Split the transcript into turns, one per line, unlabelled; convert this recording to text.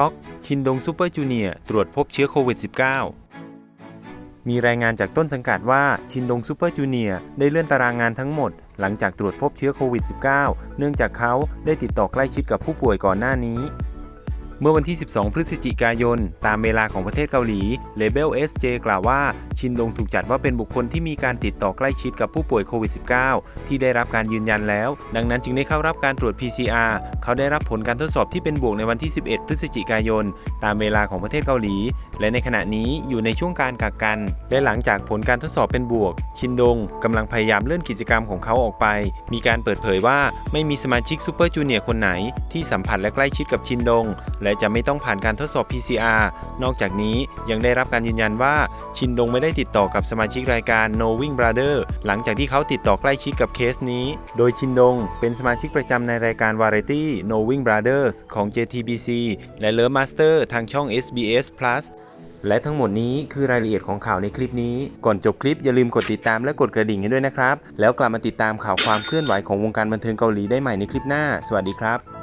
ช็อก ชินดงซูเปอร์จูเนียร์ตรวจพบเชื้อโควิด -19 มีรายงานจากต้นสังกัดว่าชินดงซูเปอร์จูเนียร์ได้เลื่อนตารางงานทั้งหมด หลังจากตรวจพบเชื้อโควิด -19 เนื่องจากเขาได้ติดต่อใกล้ชิดกับผู้ป่วยก่อนหน้านี้ เมื่อวันที่ 12 พฤศจิกายน ตามเวลาของประเทศเกาหลี Label SJ กล่าวว่า ชินดงถูกจัดว่าเป็นบุคคลที่มีการติดต่อใกล้ชิดกับผู้ป่วยโควิด -19 ที่ได้รับการยืนยันแล้ว ดังนั้นจึงได้เข้ารับการตรวจ PCR เขาได้รับผลการทดสอบที่เป็นบวกในวันที่ 11 พฤศจิกายน ตามเวลาของประเทศเกาหลี และในขณะนี้อยู่ในช่วงการกักกัน และหลังจากผลการทดสอบเป็นบวก ชินดงกำลังพยายามเลื่อนกิจกรรมของเขาออกไป มีการเปิดเผยว่าไม่มีสมาชิกซูเปอร์จูเนียร์คนไหน ที่สัมผัสและใกล้ชิดกับชินดงและจะไม่ต้องผ่านการทดสอบ PCR นอกจากนี้ยังได้รับการยืนยันว่าชินดงไม่ได้ติดต่อกับสมาชิกรายการ Knowing Brother หลังจากที่เขาติดต่อใกล้ชิดกับเคสนี้ โดยชินดงเป็นสมาชิกประจำในรายการ Variety Knowing Brothers ของ JTBC และ Love Master ทางช่อง SBS Plus และทั้งหมดนี้คือรายละเอียดของข่าวในคลิปนี้ ก่อนจบคลิปอย่าลืมกดติดตามและกดกระดิ่งให้ด้วยนะครับ แล้วกลับมาติดตามข่าวความเคลื่อนไหวของวงการบันเทิงเกาหลีได้ใหม่ในคลิปหน้า สวัสดีครับ